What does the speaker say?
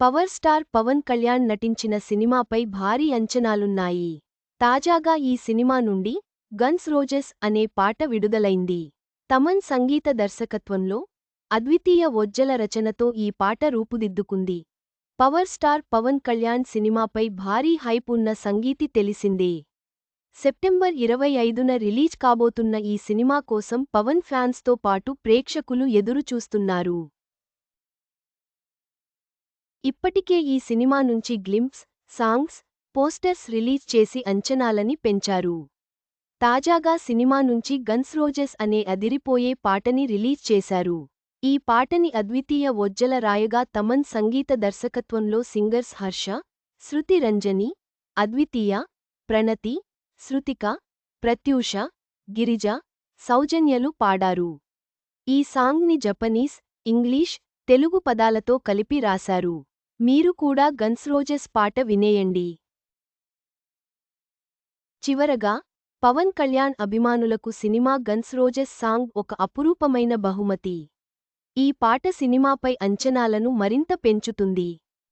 Power star Pawan Kalyan నటించిన సినిమాపై భారీ అంచనాలున్నాయి. తాజాగా ఈ సినిమా నుండి గన్స్ రోజెస్ అనే పాట విడుదలైంది. తమన్ సంగీత దర్శకత్వంలో అద్వితీయ ఒజ్జల రచనతో ఈ పాట రూపుదిద్దుకుంది. పవర్ స్టార్ పవన్ కళ్యాణ్ సినిమాపై భారీ హైప్ ఉన్న సంగీతి తెలిసిందే. సెప్టెంబర్ ఇరవై ఐదున రిలీజ్ కాబోతున్న ఈ సినిమా కోసం పవన్ ఫ్యాన్స్తో పాటు ప్రేక్షకులు ఎదురుచూస్తున్నారు. ఇప్పటికే ఈ సినిమా నుంచి గ్లింప్స్ సాంగ్స్ పోస్టర్స్ రిలీజ్ చేసి అంచనాలని పెంచారు. తాజాగా సినిమా నుంచి గన్స్ రోజెస్ అనే అదిరిపోయే పాటని రిలీజ్ చేశారు. ఈ పాటని అద్వితీయ ఒజ్జల రాయగా తమన్ సంగీత దర్శకత్వంలో సింగర్స్ హర్ష శృతి రంజని అద్వితీయ ప్రణతి శృతిక ప్రత్యూష గిరిజ సౌజన్యలు పాడారు. ఈ సాంగ్ని జపనీస్ ఇంగ్లీష్ తెలుగు పదాలతో కలిపి రాశారు. మీరు కూడా గన్స్ రోజెస్ పాట వినేయండి. చివరగా పవన్ కళ్యాణ్ అభిమానులకు సినిమా గన్స్ రోజెస్ సాంగ్ ఒక అపురూపమైన బహుమతి. ఈ పాట సినిమాపై అంచనాలను మరింత పెంచుతుంది.